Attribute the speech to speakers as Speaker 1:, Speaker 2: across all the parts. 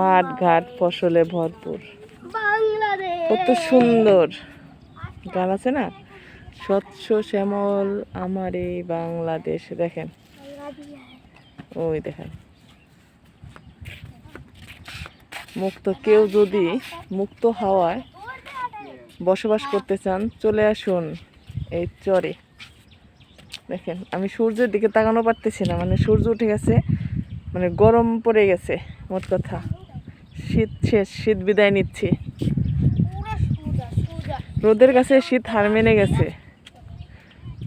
Speaker 1: মাঠ, ঘাট, ফসলে ভরপুর। কত সুন্দর। গান আছে না? স্বচ্ছ শ্যামল আমার এই বাংলাদেশ, দেখেন। ওই দেখেন। মুক্ত কেউ যদি মুক্ত হাওয়ায় বসবাস করতে চান, চলে আসুন এই চরে। দেখেন, আমি সূর্যের দিকে তাকানো পারতেছি না মানে সূর্য উঠে গেছে। মানে গরম পড়ে গেছে মোট কথা। শীত শেষ শীত বিদায় নিচ্ছি। রোদের কাছে শীত হার মেনে গেছে।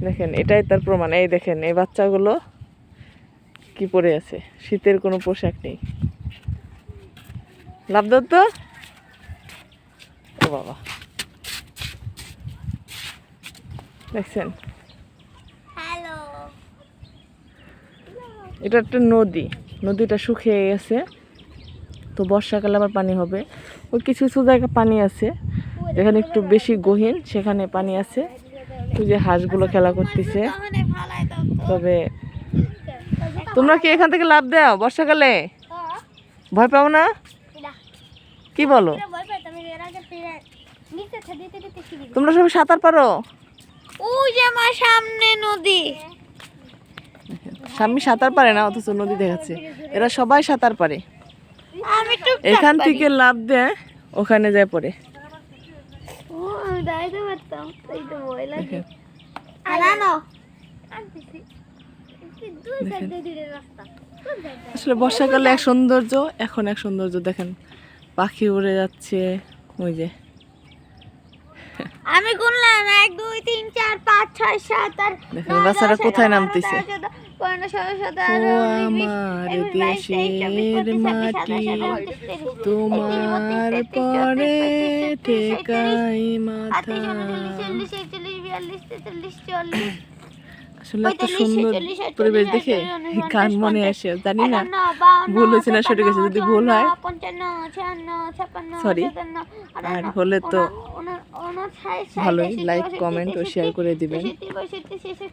Speaker 1: দেখেন এটাই তার প্রমাণ। এই দেখেন এই বাচ্চাগুলো কি পরে আছে? শীতের কোনো পোশাক নেই। লাভ তো ও বাবা। দেখছেন? এটা একটা নদী। নদীটা শুকিয়ে গেছে। তো বর্ষাকালে আবার পানি হবে। ওই কিছু কিছু জায়গায় পানি আছে। যেখানে একটু বেশি গহীন, সেখানে পানি আছে। ওই যে হাঁসগুলো খেলা করতেছে।
Speaker 2: তো
Speaker 1: তবে তোমরা কি এখান থেকে লাভ দাও বর্ষাকালে? ভয় পাও না? কি বলো? তোমরা সবাই সাঁতার পারো?
Speaker 2: ওই যে আমার সামনে নদী।
Speaker 1: স্বামী সাঁতার পারে না অথচ নদী দেখাচ্ছে। এরা সবাই সাঁতার পারে। এখান থেকে লাভ দেয় ওখানে যায় পড়ে? আসলে বর্ষাকালে এক সৌন্দর্য এখন এক সৌন্দর্য দেখেন। পাখি উড়ে যাচ্ছে ওই যে।
Speaker 2: আমি গুনলাম এক দুই তিন পাঁচ ছয় সাত আর
Speaker 1: দেখেন বাচ্চারা কোথায় নামতেছে? আমার দেশের মাটি তোমার পরে ঠেকাই মাথা। আসলে এত সুন্দর পরিবেশ দেখে গান মনে আসে জানি না ভুল হয়েছে না সঠিক হয়েছে যদি ভুল হয় Sorry. আর হলে তো ভালোই লাইক কমেন্ট ও শেয়ার করে দিবেন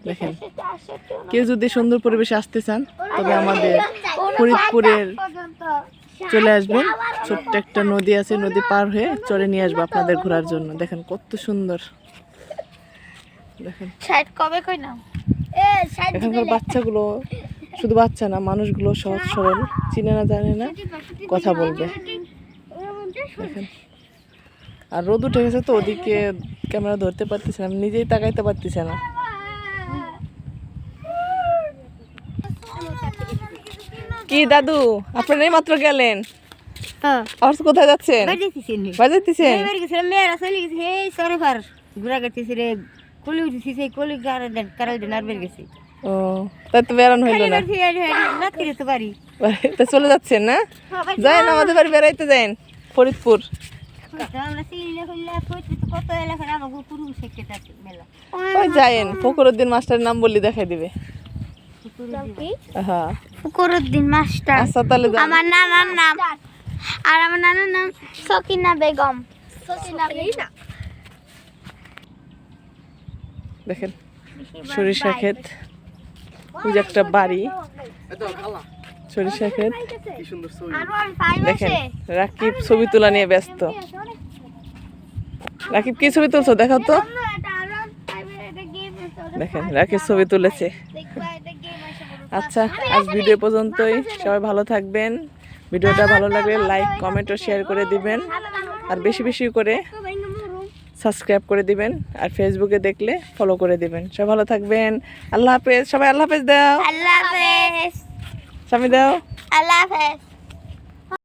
Speaker 1: দেখেন কেউ যদি সুন্দর পরিবেশে আসতে চান তবে আমাদের ফরিদপুরের চলে আসবেন ছোট্ট একটা নদী আছে নদী পার হয়ে চলে নিয়ে আসব আপনাদের ঘোরার জন্য দেখেন কত সুন্দর দেখেন
Speaker 2: সাইড কবে কই না
Speaker 1: এখানকার বাচ্চাগুলো শুধু বাচ্চা না মানুষগুলো সহজ সরল চিনে না জানে না কথা বলবে। আর রোদ উঠে গেছে তো ওদিকে ক্যামেরা ধরতে পারতেছে না নিজেই তাকাইতে পারতেছে না। কি দাদু আপনারা এই মাত্র গেলেন?
Speaker 3: হ্যাঁ।
Speaker 1: আর কোথায় যাচ্ছেন?
Speaker 3: বাড়ি দিছি নি
Speaker 1: বাজার দিতেছেন
Speaker 3: বাড়ি গেছিলাম মেয়েরা চলে গেছে এই সরে ফার ঘুরা গেছে রে কলি উঠেছি সেই কলি গাড়ি দেন কারাল দেন আর বের গেছি।
Speaker 1: ও তাই তো বেড়ানো হইল না।
Speaker 3: তো বাড়ি।
Speaker 1: তা চলে যাচ্ছেন না? যায়েন আমাদের বাড়ি বেড়াইতে ফরিদপুর। ওই যায়েন ফকরুদ্দিন মাস্টারের নাম বললি দেখাই দিবে। হ্যাঁ
Speaker 2: ফকরুদ্দিন মাস্টার।
Speaker 1: আচ্ছা তাহলে
Speaker 2: আমার নানার নাম। আর আমার নানার নাম সকিনা বেগম। সকিনা বেগম।
Speaker 1: দেখেন, সরিষা ক্ষেত। ওই একটা বাড়ি। সরিষা ক্ষেত। দেখেন, রাকিব ছবি তোলা নিয়ে ব্যস্ত। রাকিব কি ছবি তুলছো দেখাও তো। দেখেন, রাকিব ছবি তুলেছে। আচ্ছা আজ ভিডিও পর্যন্তই। সবাই ভালো থাকবেন। ভিডিওটা ভালো লাগলে লাইক, কমেন্ট ও শেয়ার করে দিবেন। আর বেশি বেশি করে সাবস্ক্রাইব করে দিবেন আর ফেসবুকে দেখলে ফলো করে দিবেন। সব ভালো থাকবেন। আল্লাহ হাফেজ। সবাই আল্লাহ হাফেজ দাও।
Speaker 2: আল্লাহ হাফেজ।
Speaker 1: স্বামী দাও।
Speaker 2: আল্লাহ হাফেজ।